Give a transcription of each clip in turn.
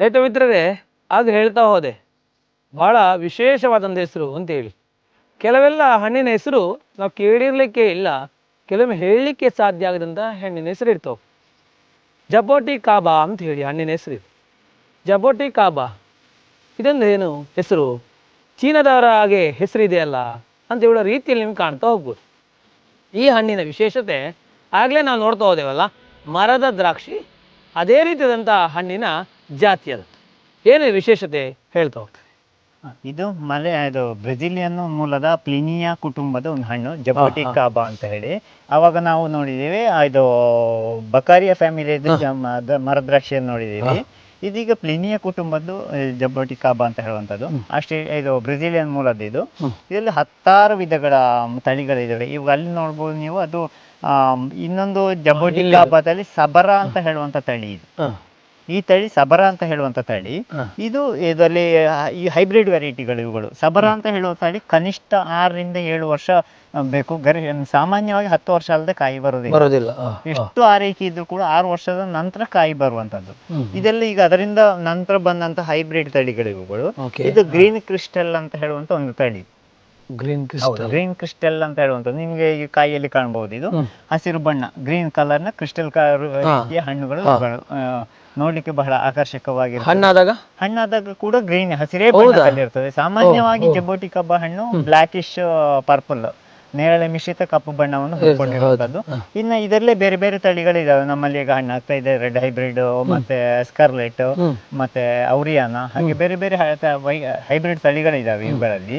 ರೈತ ಮಿತ್ರರೇ ಆಗ ಹೇಳ್ತಾ ಹೋದೆ. ಬಹಳ ವಿಶೇಷವಾದಂಥ ಹೆಸರು ಅಂತೇಳಿ ಕೆಲವೆಲ್ಲ ಹಣ್ಣಿನ ಹೆಸರು ನಾವು ಕೇಳಿರ್ಲಿಕ್ಕೆ ಇಲ್ಲ, ಕೆಲವೊಮ್ಮೆ ಹೇಳಲಿಕ್ಕೆ ಸಾಧ್ಯ ಆಗದಂಥ ಹಣ್ಣಿನ ಹೆಸರು ಇರ್ತವೆ. ಜಬೋಟಿ ಕಾಬಾ ಅಂತ ಹೇಳಿ ಹಣ್ಣಿನ ಹೆಸರು ಜಬೋಟಿ ಕಾಬಾ. ಇದೊಂದು ಏನು ಹೆಸರು? ಚೀನಾದವರ ಹಾಗೆ ಹೆಸರಿದೆಯಲ್ಲ ಅಂತ ಹೇಳೋ ರೀತಿಯಲ್ಲಿ ನಿಮ್ಗೆ ಕಾಣ್ತಾ ಹೋಗ್ಬೋದು. ಈ ಹಣ್ಣಿನ ವಿಶೇಷತೆ ಆಗಲೇ ನಾವು ನೋಡ್ತಾ ಹೋದೆವಲ್ಲ, ಮರದ ದ್ರಾಕ್ಷಿ. ಅದೇ ರೀತಿಯಾದಂಥ ಹಣ್ಣಿನ ಜಾತಿ ಅದು. ಏನೇ ವಿಶೇಷತೆ ಹೇಳ್ತಾ ಹೋಗ್ತದೆ ಇದು ಮಲೆ ಇದು ಬ್ರೆಜಿಲಿಯನ್ ಮೂಲದ ಪ್ಲಿನಿಯಾ ಕುಟುಂಬದ ಒಂದು ಹಣ್ಣು ಜಪಟಿ ಕಾಬಾ ಅಂತ ಹೇಳಿ. ಅವಾಗ ನಾವು ನೋಡಿದ್ದೇವೆ ಇದು ಬಕಾರಿಯ ಫ್ಯಾಮಿಲಿ ಮರದ್ರಾಕ್ಷಿಯನ್ನು ನೋಡಿದ್ದೀವಿ ಇದೀಗ ಪ್ಲಿನಿಯಾ ಕುಟುಂಬದ್ದು ಜಬ್ಬಟಿ ಕಾಬಾ ಅಂತ ಹೇಳುವಂಥದ್ದು. ಅಷ್ಟೇ ಇದು ಬ್ರೆಜಿಲಿಯನ್ ಮೂಲದ ಇದು. ಇದರಲ್ಲಿ ಹತ್ತಾರು ವಿಧಗಳ ತಳಿಗಳಿದ್ದಾವೆ ಇವಾಗ ಅಲ್ಲಿ ನೋಡ್ಬೋದು ನೀವು ಅದು ಇನ್ನೊಂದು ಜಬ್ಬಟಿ. ಕಾಬಾದಲ್ಲಿ ಸಬರ ಅಂತ ಹೇಳುವಂತ ತಳಿ ಇದು. ಈ ತಳಿ ಸಬರ ಅಂತ ಹೇಳುವಂತ ತಳಿ ಇದು ಇದರಲ್ಲಿ ಈ ಹೈಬ್ರಿಡ್ ವೆರೈಟಿಗಳು ಇವುಗಳು. ಸಬರ ಅಂತ ಹೇಳುವ ತಳಿ ಕನಿಷ್ಠ ಆರರಿಂದ ಏಳು ವರ್ಷ ಬೇಕು. ಗರಿ ಸಾಮಾನ್ಯವಾಗಿ ಹತ್ತು ವರ್ಷ ಅಲ್ಲದೆ ಕಾಯಿ ಬರುವುದಿಲ್ಲ. ಬರೋದಿಲ್ಲ. ಎಷ್ಟು ಆರೈಕೆ ಇದ್ರೂ ಕೂಡ ಆರು ವರ್ಷದ ನಂತರ ಕಾಯಿ ಬರುವಂತದ್ದು. ಇದೆಲ್ಲ ಈಗ ಅದರಿಂದ ನಂತರ ಬಂದಂತ ಹೈಬ್ರಿಡ್ ತಳಿಗಳು ಇವುಗಳು. ಇದು ಗ್ರೀನ್ ಕ್ರಿಸ್ಟಲ್ ಅಂತ ಹೇಳುವಂತ ಒಂದು ತಳಿ. ಗ್ರೀನ್ ಕ್ರಿಸ್ಟಲ್ ಗ್ರೀನ್ ಕ್ರಿಸ್ಟಲ್ ಅಂತ ಹೇಳುವಂಥದ್ದು. ನಿಮಗೆ ಈ ಕಾಯಿಯಲ್ಲಿ ಕಾಣಬಹುದು ಇದು. ಹಸಿರು ಬಣ್ಣ ಗ್ರೀನ್ ಕಲರ್ನ ಕ್ರಿಸ್ಟಲ್ ರೀತಿಯ ಹಣ್ಣುಗಳು ನೋಡ್ಲಿಕ್ಕೆ ಬಹಳ ಆಕರ್ಷಕವಾಗಿ ಹಣ್ಣಾದಾಗ? ಹಣ್ಣಾದಾಗ ಕೂಡ ಗ್ರೀನ್ ಹಸಿರೇ? ಬಣ್ಣದಲ್ಲಿರ್ತದೆ ಸಾಮಾನ್ಯವಾಗಿ. ಜಬೋಟಿ ಕಬ್ಬ ಹಣ್ಣು ಬ್ಲಾಕಿಶ್ ಪರ್ಪಲ್ ನೇರಳೆ ಮಿಶ್ರಿತ ಕಪ್ಪು ಬಣ್ಣವನ್ನು ಹೊಂದಿರುವಂತದ್ದು ಹಾ. ಇನ್ನು ಇದರಲ್ಲೇ ಬೇರೆ ಬೇರೆ ತಳಿಗಳಿದಾವೆ. ನಮ್ಮಲ್ಲಿ ಈಗ ಹಣ್ಣು ಆಗ್ತಾ ಇದೆ. ರೆಡ್ ಹೈಬ್ರಿಡ್ ಮತ್ತೆ ಸ್ಕರ್ಲೆಟ್ ಮತ್ತೆ ಔರಿಯಾನ ಹಾಗೆ ಬೇರೆ ಬೇರೆ ಹೈಬ್ರಿಡ್ ತಳಿಗಳಿದಾವೆ ಇವುಗಳಲ್ಲಿ.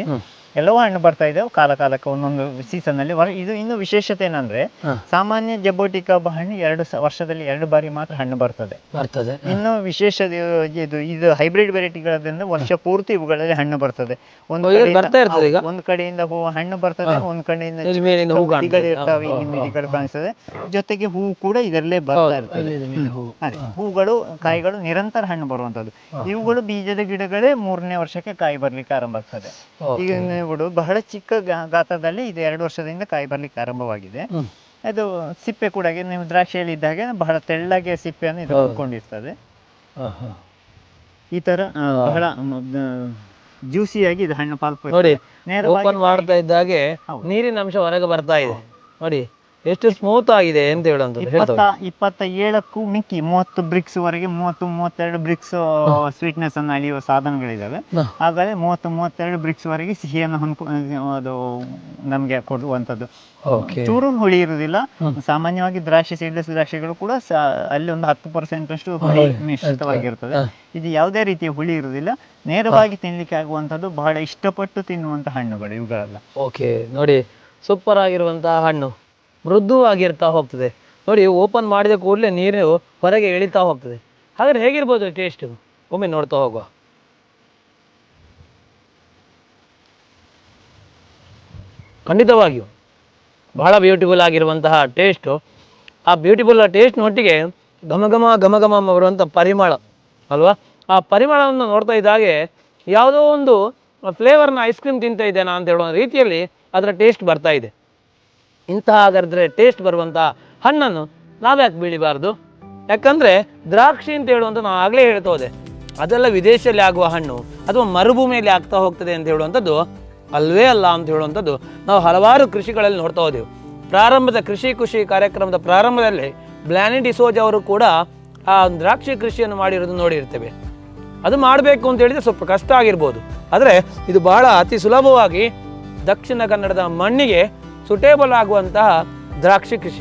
ಎಲ್ಲವೂ ಹಣ್ಣು ಬರ್ತಾ ಇದಾವೆ ಕಾಲ ಕಾಲಕ್ಕೆ ಒಂದೊಂದು ಸೀಸನ್ ಅಲ್ಲಿ. ಇದು ಇನ್ನು ವಿಶೇಷತೆ ಏನಂದ್ರೆ ಸಾಮಾನ್ಯ ಜಬೋಟಿ ಕಬ್ಬ ಹಣ್ಣು ಎರಡು ಸ- ವರ್ಷದಲ್ಲಿ ಎರಡು ಬಾರಿ ಮಾತ್ರ ಹಣ್ಣು ಬರ್ತದೆ. ಬರ್ತದೆ. ಇನ್ನು ವಿಶೇಷ ಇದು ಇದು ಹೈಬ್ರಿಡ್ ವೆರೈಟಿಗಳಿಂದ ವರ್ಷ ಪೂರ್ತಿ ಇವುಗಳಲ್ಲಿ ಹಣ್ಣು ಬರ್ತದೆ. ಒಂದು ಓ, ಕಡೆಯಿಂದ- ಬರ್ತಾ ಇರ್ತದೆ ಈಗ? ಹೌದು, ಒಂದು ಕಡೆಯಿಂದ ಹೂವು ಹಣ್ಣು ಬರ್ತದೆ ಒಂದ್ ಕಡೆಯಿಂದ ಮೇಲಿಂದ ಹೂ ಕಾಣ್ತದೆ. ಇರ್ತಾವೆ ಹಾ, ಕಾಣಿಸ್ತದೆ. ಜೊತೆಗೆ ಹೂ ಕೂಡ ಇದರಲ್ಲೇ ಬರ್ತಾ ಇರ್ತದೆ. ಅಲ್ಲಿದೆ ಮೇಲೆ ಹೂ. ಅದೇ, ಹೂಗಳು ಕಾಯಿಗಳು ನಿರಂತರ ಹಣ್ಣು ಬರುವಂತದ್ದು ಇವುಗಳು ಬೀಜದ ಗಿಡಗಳೇ ಮೂರನೇ ವರ್ಷಕ್ಕೆ ಕಾಯಿ ಬರ್ಲಿಕ್ಕೆ ಆರಂಭ ಆಗ್ತದೆ. ಈಗ ನೀವು ಬಹಳ ಚಿಕ್ಕ ಗಾ- ಗಾತ್ರದಲ್ಲಿ ಇದು ಎರಡು ವರ್ಷದಿಂದ ಕಾಯಿ ಬರ್ಲಿಕ್ಕೆ ಆರಂಭವಾಗಿದೆ ಅದು ಸಿಪ್ಪೆ ಕೂಡ ನೀವು ದ್ರಾಕ್ಷಿಯಲ್ಲಿ ಇದ್ದಾಗ ಬಹಳ ತೆಳ್ಳಗೆ ಸಿಪ್ಪೆಯನ್ನು ಇದು ಹೌದು. ಕುತ್ಕೊಂಡಿರ್ತದೆ ಆ, ಆ. ಈ ತರ ಬಹಳ ಜ್ಯೂಸಿಯಾಗಿ ಇದು ಹಣ್ಣು ಪಾಲ್ಪ ನೋಡಿ ನೇರವಾಗಿ ಓಪನ್ ಮಾಡ್ತಾ ಇದ್ದಾಗೆ ಹೌದು. ನೀರಿನ ಅಂಶ ಹೊರಗೆ ಬರ್ತಾ ಇದೆ ನೋಡಿ ಎಷ್ಟು ಸ್ಮೂತ್ ಆಗಿದೆ ಅಂತ ಹೇಳುವಂಥದ್ದು ಇಪ್ಪತ್ತ ಏಳಕ್ಕೂ ಮಿಕ್ಕಿ ಮೂವತ್ತು ಬ್ರಿಕ್ಸ್ ವರೆಗೆ ಮೂವತ್ತು ಮೂವತ್ತೆರಡು ಬ್ರಿಕ್ಸ್ ಸ್ವೀಟ್ನೆಸ್ ಅನ್ನು ಅಳಿಯುವ ಸಾಧನಗಳಿದ್ದಾವೆ ಹ. ಹಾಗಾದ್ರೆ ಮೂವತ್ತು ಮೂವತ್ತೆರಡು ಬ್ರಿಕ್ಸ್ ವರೆಗೆ ಸಿಹಿಯನ್ನು ಹೊಂದ್ಕೊ ಅದು ನಮ್ಗೆ ಕೊಡುವಂತದ್ದು ಓಕೆ ಚೂರು ಹುಳಿ ಇರುವುದಿಲ್ಲ. ಸಾಮಾನ್ಯವಾಗಿ ದ್ರಾಕ್ಷಿ ಸೀಡ್ಲೆಸ್ ದ್ರಾಕ್ಷಿಗಳು ಕೂಡ ಸ- ಅಲ್ಲಿ ಒಂದು ಹತ್ತು ಪರ್ಸೆಂಟ್ ಅಷ್ಟು ಹುಳಿ ಮಿಶ್ರಿತವಾಗಿರ್ತದೆ ಇದು ಯಾವುದೇ ರೀತಿಯ ಹುಳಿ ಇರುವುದಿಲ್ಲ. ನೇರವಾಗಿ ತಿನ್ಲಿಕ್ಕೆ ಆಗುವಂತದ್ದು ಬಹಳ ಇಷ್ಟಪಟ್ಟು ತಿನ್ನುವಂಥ ಹಣ್ಣುಗಳು ಇವುಗಳೆಲ್ಲ. ಓಕೆ ನೋಡಿ ಸೂಪರ್ ಆಗಿರುವಂತಹ ಹಣ್ಣು. ಮೃದುವಾಗಿರ್ತಾ ಹೋಗ್ತದೆ. ನೋಡಿ ಓಪನ್ ಮಾಡಿದ ಕೂಡಲೇ ನೀರು ಹೊರಗೆ ಎಳಿತಾ ಹೋಗ್ತದೆ. ಹಾಗಾದ್ರೆ ಹೇಗಿರ್ಬೋದು ಟೇಸ್ಟ್ ಒಮ್ಮೆ ನೋಡ್ತಾ ಹೋಗುವ. ಖಂಡಿತವಾಗಿಯೂ ಬಹಳ ಬ್ಯೂಟಿಫುಲ್ ಆಗಿರುವಂತಹ ಟೇಸ್ಟು ಆ ಬ್ಯೂಟಿಫುಲ್ ಟೇಸ್ಟ್ ಒಟ್ಟಿಗೆ ಘಮಘಮ ಘಮ ಘಮ ಬರುವಂಥ ಪರಿಮಳ, ಅಲ್ವಾ? ಆ ಪರಿಮಳವನ್ನು ನೋಡ್ತಾ ಇದ್ದಾಗೆ ಯಾವುದೋ ಒಂದು ಫ್ಲೇವರ್ನ ಐಸ್ ಕ್ರೀಮ್ ತಿಂತ ಇದ್ದೇನಾ ಅಂತ ಹೇಳುವ ರೀತಿಯಲ್ಲಿ ಅದರ ಟೇಸ್ಟ್ ಬರ್ತಾ ಇದೆ. ಇಂತಹ ಹಾಗಾದ್ರೆ ಟೇಸ್ಟ್ ಬರುವಂಥ ಹಣ್ಣನ್ನು ನಾವ್ಯಾಕೆ ಬೀಳಿಬಾರ್ದು? ಯಾಕಂದರೆ ದ್ರಾಕ್ಷಿ ಅಂತ ಹೇಳುವಂಥ ನಾವು ಆಗಲೇ ಹೇಳ್ತಾ ಹೋದೆ. ಅದೆಲ್ಲ ವಿದೇಶದಲ್ಲಿ ಆಗುವ ಹಣ್ಣು ಅಥವಾ ಮರುಭೂಮಿಯಲ್ಲಿ ಆಗ್ತಾ ಹೋಗ್ತದೆ ಅಂತ ಹೇಳುವಂಥದ್ದು ಅಲ್ವೇ ಅಲ್ಲ ಅಂತ ಹೇಳುವಂಥದ್ದು ನಾವು ಹಲವಾರು ಕೃಷಿಗಳಲ್ಲಿ ನೋಡ್ತಾ ಹೋದೆವು. ಪ್ರಾರಂಭದ ಕೃಷಿ ಕೃಷಿ ಕಾರ್ಯಕ್ರಮದ ಪ್ರಾರಂಭದಲ್ಲಿ ಬ್ಲಾನಿ ಡಿಸೋಜ್ ಅವರು ಕೂಡ ಆ ದ್ರಾಕ್ಷಿ ಕೃಷಿಯನ್ನು ಮಾಡಿರೋದು ನೋಡಿರ್ತೇವೆ. ಅದು ಮಾಡಬೇಕು ಅಂತ ಹೇಳಿದ್ರೆ ಸ್ವಲ್ಪ ಕಷ್ಟ ಆಗಿರ್ಬೋದು. ಆದರೆ ಇದು ಬಹಳ ಅತಿ ಸುಲಭವಾಗಿ ದಕ್ಷಿಣ ಕನ್ನಡದ ಮಣ್ಣಿಗೆ ಸುಟೇಬಲ್ ಆಗುವಂತಹ ದ್ರಾಕ್ಷಿ ಕೃಷಿ.